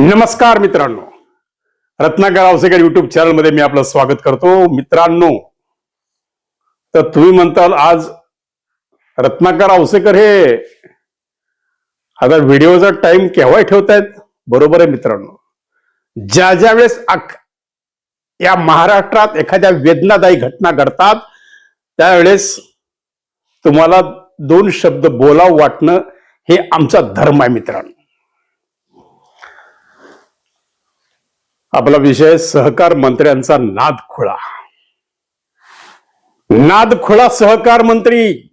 नमस्कार मित्रांनो. रत्नाकर आवसेकर युट्यूब चॅनलमध्ये मी आपलं स्वागत करतो. मित्रांनो तर तुम्ही म्हणताल आज रत्नाकर आवसेकर हे आता व्हिडिओचा टाइम केव्हा ठेवतायत? बरोबर आहे मित्रांनो. ज्या ज्या वेळेस या महाराष्ट्रात एखाद्या वेदनादायी घटना घडतात त्यावेळेस तुम्हाला दोन शब्द बोलाव वाटणं हे आमचा धर्म आहे मित्रांनो. आपला विषय सहकार मंत्र्यांचा नादखुळा. नादखुळा सहकार मंत्री.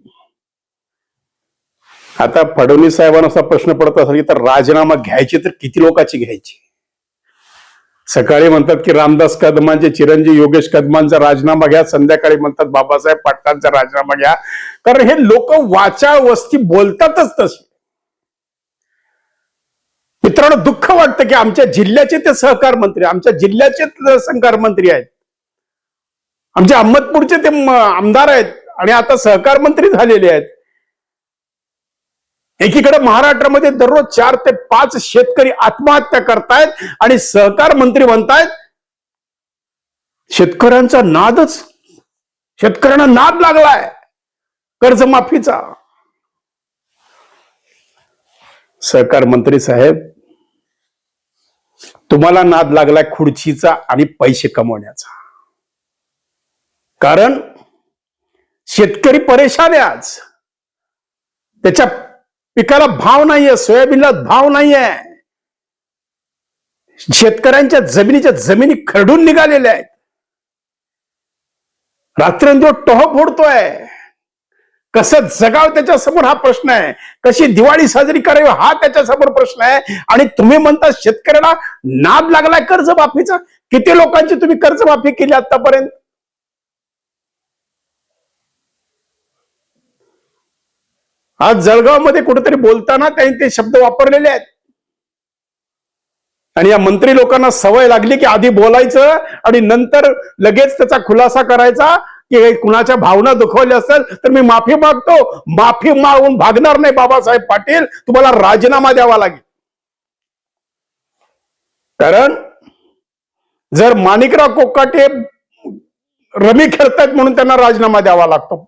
आता फडणवीस साहेबांना असा प्रश्न पडत असेल की तर राजीनामा घ्यायची तर किती लोकांची घ्यायची? सकाळी म्हणतात की रामदास कदमांचे चिरंजीव योगेश कदमांचा राजीनामा घ्या संध्याकाळी म्हणतात बाबासाहेब पाटलांचा राजीनामा घ्या. कारण हे लोक वाचा वस्ती बोलतातच तसे मित्रांनो दुःख वाटतं की आमच्या जिल्ह्याचे ते सहकार मंत्री आमच्या जिल्ह्याचे सहकार मंत्री आहेत. आमचे अहमदपूरचे ते आमदार आहेत आणि आता सहकार मंत्री झालेले आहेत. एकीकडे महाराष्ट्रामध्ये दररोज चार ते पाच शेतकरी आत्महत्या करतायत आणि सहकार मंत्री म्हणतायत शेतकऱ्यांचा नादच शेतकऱ्यांना नाद लागलाय कर्जमाफीचा. सहकार मंत्री साहेब तुम्हाला नाद लागलाय खुर्चीचा आणि पैसे कमवण्याचा. कारण शेतकरी परेशान आहे आज. त्याच्या पिकाला भाव नाहीये सोयाबीनला भाव नाहीये. शेतकऱ्यांच्या जमिनीच्या जमिनी खरडून निघालेल्या आहेत. रात्रंदिवस टोह फोडतोय कसं जगाव त्याच्यासमोर हा प्रश्न आहे. कशी दिवाळी साजरी करावी हा त्याच्यासमोर प्रश्न आहे. आणि तुम्ही म्हणता शेतकऱ्याला नाद लागलाय कर्जमाफीचा. किती लोकांची तुम्ही कर्जमाफी केली आतापर्यंत? आज जळगावमध्ये कुठेतरी बोलताना त्यांनी ते शब्द वापरलेले आहेत. आणि या मंत्री लोकांना सवय लागली की आधी बोलायचं आणि नंतर लगेच त्याचा खुलासा करायचा. की हे कुणाच्या भावना दुखवल्या असेल तर मी माफी मागतो. माफी मागून भागणार नाही बाबासाहेब पाटील. तुम्हाला राजीनामा द्यावा लागेल. कारण जर माणिकराव कोकाटे रमी खेळतायत म्हणून त्यांना राजीनामा द्यावा लागतो.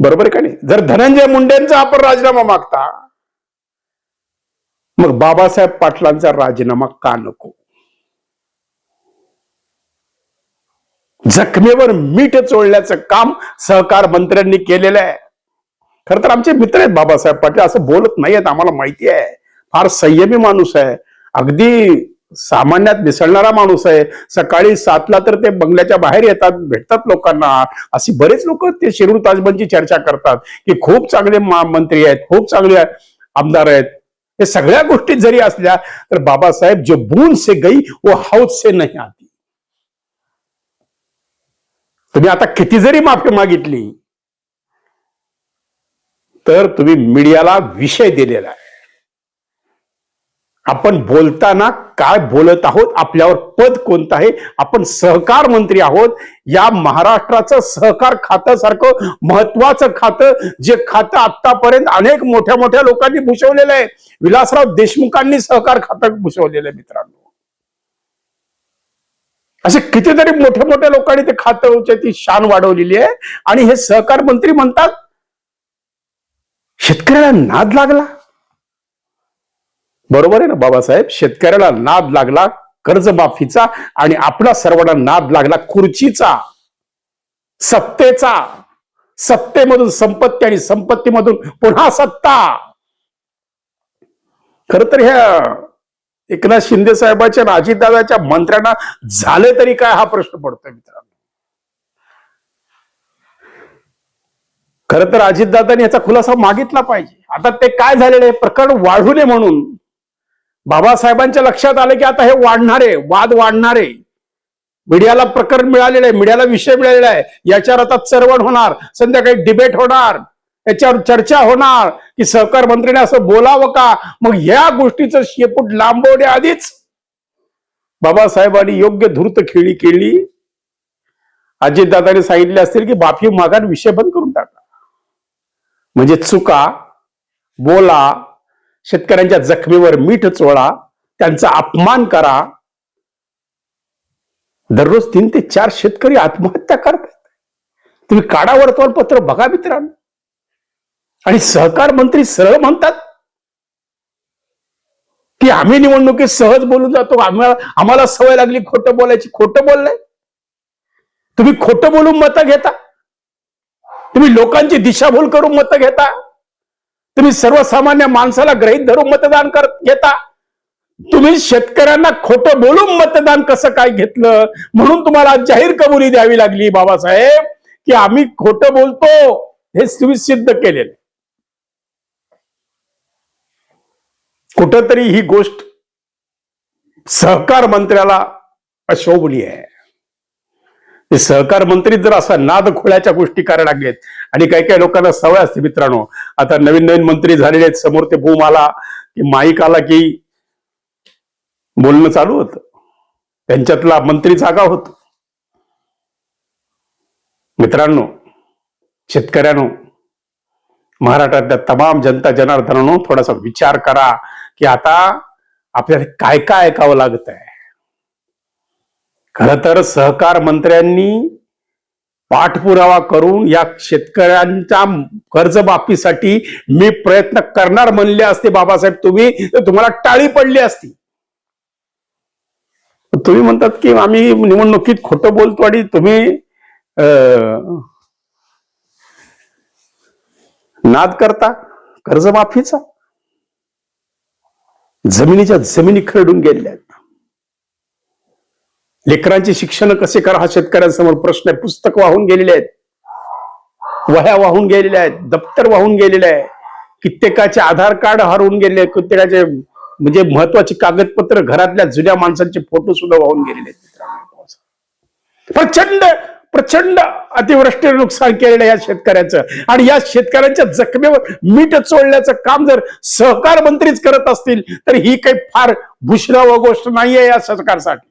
बरोबर का नाही? जर धनंजय मुंडेंचा आपण राजीनामा मागता मग बाबासाहेब पाटलांचा राजीनामा का नको? जखमेवर मीठ चोळल्याचं काम सहकार मंत्र्यांनी केलेलं आहे. खर तर आमचे मित्र आहेत बाबासाहेब पाटील असं बोलत नाहीयेत आम्हाला माहिती आहे. फार संयमी माणूस आहे. अगदी सामान्यात मिसळणारा माणूस आहे. सकाळी सातला तर ते बंगल्याच्या बाहेर येतात भेटतात लोकांना. अशी बरेच लोक ते शिरूर ताजबनची चर्चा करतात की खूप चांगले मंत्री आहेत खूप चांगले आमदार आहेत. हे सगळ्या गोष्टी जरी असल्या तर बाबासाहेब जो बून से गई वो हौद से नाही आती तुम्ही आता किती जरी माफी मागितली तर तुम्ही मीडियाला विषय दिलेला आहे. आपण बोलताना काय बोलत आहोत आपल्यावर पद कोणतं आहे आपण सहकार मंत्री आहोत या महाराष्ट्राचं सहकार खात्यासारखं महत्वाचं खातं जे खातं आतापर्यंत अनेक मोठ्या मोठ्या लोकांनी भूषवलेलं आहे. विलासराव देशमुखांनी सहकार खातं भूषवलेलं आहे मित्रांनो. असे कितीतरी मोठ्या मोठ्या लोकांनी ते खातं ती शान वाढवलेली आहे. आणि हे सहकार मंत्री म्हणतात शेतकऱ्याला नाद लागला. बरोबर आहे ना बाबासाहेब? शेतकऱ्याला नाद लागला कर्जमाफीचा आणि आपला सर्वांना नाद लागला खुर्चीचा सत्तेचा सत्तेमधून संपत्ती आणि संपत्तीमधून पुन्हा सत्ता. खर तर ह्या एकनाथ शिंदे साहेबाच्या आणि अजितदादाच्या मंत्र्यांना झाले तरी काय हा प्रश्न पडतोय मित्रांनो. खर तर अजितदादाने याचा खुलासा मागितला पाहिजे. आता ते काय झालेले प्रकरण वाढू नये म्हणून. बाबासाहेबांच्या लक्षात आले की आता हे वाढणारे वाद वाढणारे. मीडियाला प्रकरण मिळालेलं आहे मीडियाला विषय मिळालेला आहे. याच्यावर आता चरवण होणार संध्याकाळी डिबेट होणार. याच्यावर चर्चा होणार की सहकार मंत्रीने असं बोलावं का? मग या गोष्टीचं शेपूट लांबवण्या आधीच बाबासाहेबांनी योग्य धूर्त खेळी केली. अजितदादाने सांगितले असतील की बापी मागान विषय बंद करून टाका. म्हणजे चुका बोला शेतकऱ्यांच्या जखमीवर मीठ चोळा त्यांचा अपमान करा. दररोज तीन ते चार शेतकरी आत्महत्या करतात तुम्ही काढा वर्तमानपत्र बघा मित्रांनो. आणि सहकार मंत्री सरळ म्हणतात की आम्ही निवडणुकीत सहज बोलून जातो. आम्हाला आम्हाला सवय लागली खोटं बोलायची. खोटं बोललंय? तुम्ही खोटं बोलून मतं घेता? तुम्ही लोकांची दिशाभूल करून मतं घेता? तुम्ही सर्वसामान्य माणसाला ग्रहित धरून मतदान कर घेता? तुम्ही शेतकऱ्यांना खोटं बोलून मतदान कसं काय घेतलं? म्हणून तुम्हाला जाहीर कबुली द्यावी लागली बाबासाहेब की आम्ही खोटं बोलतो. हे तुम्ही सिद्ध केलेलं कुठंतरी ही गोष्ट सहकार मंत्र्याला अशोभनीय आहे. सहकार मंत्री जर असा नाद खोळ्याच्या गोष्टी करायला लागलेत आणि काही काही लोकांना सवय असते मित्रांनो आता नवीन नवीन मंत्री झालेले आहेत समोर ते बूम आला की माईक आला की बोलणं चालू होतं. त्यांच्यातला मंत्री जागा होतो. मित्रांनो शेतकऱ्यांनो महाराष्ट्रातल्या तमाम जनता जनार्दनानो थोडासा विचार करा. की आता आपल्याला काय काय ऐकावं लागत आहे खर तर सहकार मंत्र्यांनी पाठपुरावा करून या शेतकऱ्यांच्या कर्जमाफीसाठी मी प्रयत्न करणार म्हणले असते बाबासाहेब. तुम्ही तर तुम्हाला टाळी पडली असती. तुम्ही म्हणतात की आम्ही निवडणुकीत खोटं बोलतो आणि तुम्ही नाद करता? कर्जमाफीचा? जमिनीच्या जमिनी खरडून गेलेल्या आहेत लेकरांची शिक्षण कसे करा हा शेतकऱ्यांसमोर प्रश्न आहे. पुस्तक वाहून गेलेले आहेत. वह्या वाहून गेलेल्या आहेत. दप्तर वाहून गेलेले आहे. कित्येकाचे आधार कार्ड हरवून गेले. कित्येकाचे म्हणजे महत्वाची कागदपत्र घरातल्या जुन्या माणसांचे फोटो सुद्धा वाहून गेलेले आहेत. प्रचंड प्रचंड अतिवृष्टीने नुकसान केलेलं या शेतकऱ्याचं. आणि या शेतकऱ्यांच्या जखमेवर मीठ चोळण्याचं काम जर सहकार मंत्रीच करत असतील तर ही काही फार भूषणाव गोष्ट नाहीये या सरकारसाठी.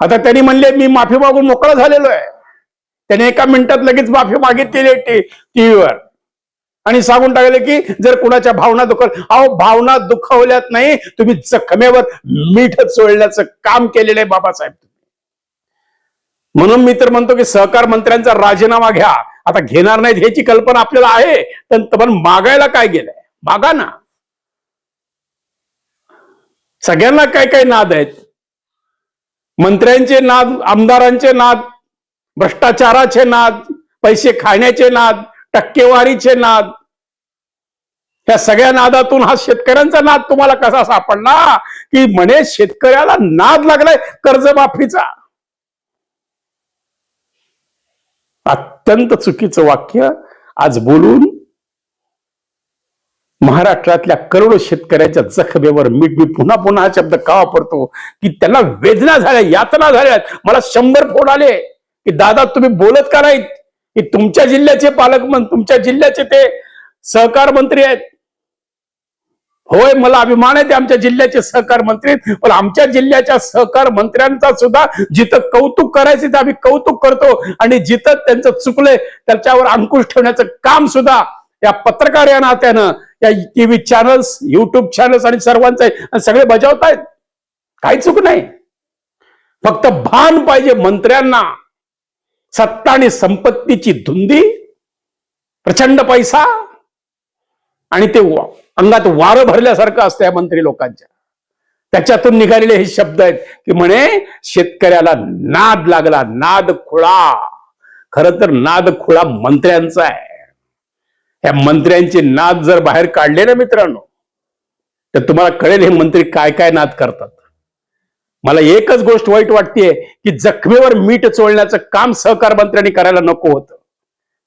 आता त्यांनी म्हणले मी माफी मागून मोकळा झालेलो आहे. त्याने एका मिनिटात लगेच माफी मागितलेली आहे टीव्हीवर. आणि सांगून टाकले की जर कुणाच्या भावना दुखल अहो भावना दुखावल्यात नाही तुम्ही जखमेवर मीठ चोळण्याचं काम केलेलं आहे बाबासाहेब. म्हणून मी तर म्हणतो की सहकार मंत्र्यांचा राजीनामा घ्या. आता घेणार नाहीत ह्याची कल्पना आपल्याला आहे पण मागायला काय गेलंय? मागा ना. सगळ्यांना काय काय नाद आहेत? मंत्र्यांचे नाद आमदारांचे नाद भ्रष्टाचाराचे नाद पैसे खाण्याचे नाद टक्केवारीचे नाद. या सगळ्या नादातून हा शेतकऱ्यांचा नाद तुम्हाला कसा सापडला? की म्हणे शेतकऱ्याला नाद लागलाय कर्जमाफीचा. अत्यंत चुकीचं वाक्य आज बोलून महाराष्ट्रातल्या करोडो शेतकऱ्याच्या जखमेवर मीठ मी पुन्हा पुन्हा हा शब्द का वापरतो? की त्यांना वेदना झाल्या यातना झाल्या मला शंभर फोन आले की दादा तुम्ही बोलत का नाहीत? की तुमच्या जिल्ह्याचे पालकमंत्री तुमच्या जिल्ह्याचे ते सहकार मंत्री आहेत. होय मला अभिमान आहे ते आमच्या जिल्ह्याचे सहकार मंत्री पण आमच्या जिल्ह्याच्या सहकार मंत्र्यांचा सुद्धा जिथं कौतुक करायचे ते आम्ही कौतुक करतो. आणि जिथं त्यांचं चुकलंय त्याच्यावर अंकुश ठेवण्याचं काम सुद्धा या पत्रकार या नात्यानं या टीव्ही चॅनल्स युट्यूब चॅनल्स आणि सर्वांचं आणि सगळे बजावतायत. काही चूक नाही. फक्त भान पाहिजे मंत्र्यांना. सत्ता आणि संपत्तीची धुंदी प्रचंड पैसा आणि ते अंगात वारं भरल्यासारखं असतं या मंत्री लोकांच्या. त्याच्यातून निघालेले हे शब्द आहेत की म्हणे शेतकऱ्याला नाद लागला नाद खुळा. खर तर नाद खुळा मंत्र्यांचा आहे. या मंत्र्यांचे नाद जर बाहेर काढले ना मित्रांनो तर तुम्हाला कळेल हे मंत्री काय काय नाद करतात. मला एकच गोष्ट वाईट वाटतेय की जखमेवर मीठ चोळण्याचं काम सहकार मंत्र्यांनी करायला नको होतं.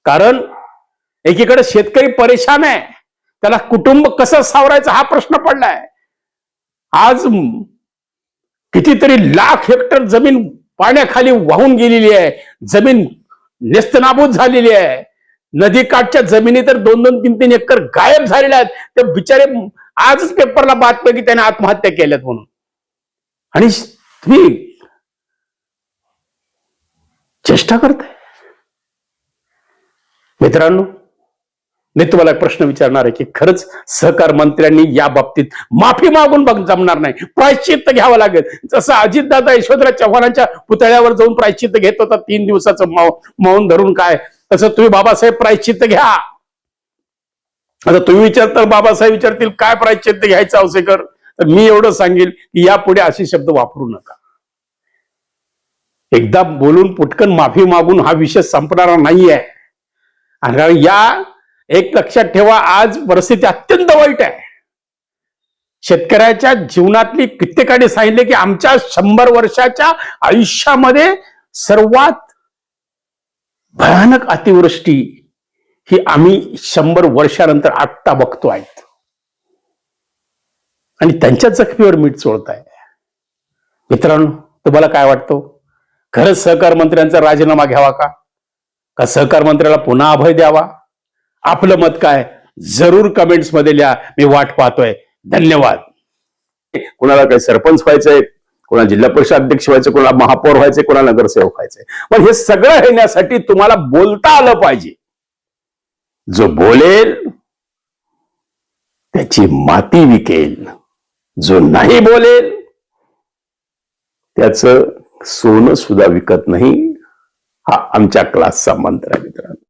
कारण एकीकडे शेतकरी परेशान आहे. त्याला कुटुंब कसं सावरायचं हा प्रश्न पडलाय. आज कितीतरी लाख हेक्टर जमीन पाण्याखाली वाहून गेलेली आहे. जमीन नेस्तनाबूत झालेली आहे. नदीकाठच्या जमिनी तर दोन दोन तीन तीन एकर गायब झालेल्या आहेत. ते बिचारे आजच पेपरला बातम्या की त्याने आत्महत्या केल्यात म्हणून. आणि तुम्ही चेष्टा करताय. मित्रांनो मी तुम्हाला एक प्रश्न विचारणार आहे की खरंच सहकार मंत्र्यांनी या बाबतीत माफी मागून बघ जमणार नाही. प्रायश्चित्त घ्यावं लागेल. जसं अजितदादा यशवंतराव चव्हाणांच्या पुतळ्यावर जाऊन प्रायश्चित्त घेत होता तीन दिवसाचं मौन धरून काय? तसं तुम्ही बाबासाहेब प्रायश्चित्त घ्या. आता तुम्ही विचारता बाबासाहेब विचारतील काय प्रायश्चित्त घ्यायचं अवसेकर? तर मी एवढं सांगेल की यापुढे असे शब्द वापरू नका. एकदा बोलून पुटकन माफी मागून हा विषय संपणारा नाहीये. आणि कारण या एक लक्षात ठेवा आज परिस्थिती अत्यंत वाईट आहे. शेतकऱ्याच्या जीवनातली कित्येकाने सांगितले की आमच्या शंभर वर्षाच्या आयुष्यामध्ये सर्वात भयानक अतिवृष्टी ही आम्ही शंभर वर्षानंतर आत्ता बघतो आहेत. आणि त्यांच्या जखमीवर मीठ चोळताय. मित्रांनो तुम्हाला काय वाटतं? खरंच सहकार मंत्र्यांचा राजीनामा घ्यावा का? का सहकार मंत्र्याला पुन्हा अभय द्यावा? आपलं मत काय? जरूर कमेंट्समध्ये लिहा. मी वाट पाहतोय. धन्यवाद. कोणाला काही सरपंच व्हायचंय? कोणाला जिल्हा परिषद अध्यक्ष व्हायचं? कोणाला महापौर व्हायचंय कोणाला नगरसेवक व्हायचंय पण हे सगळं येण्यासाठी तुम्हाला बोलता आलं पाहिजे. जो बोलेल त्याची माती विकेल. जो नाही बोलेल त्याचं सोनं सुद्धा विकत नाही. हा आमच्या क्लासचा मंत्र आहे मित्रांनो.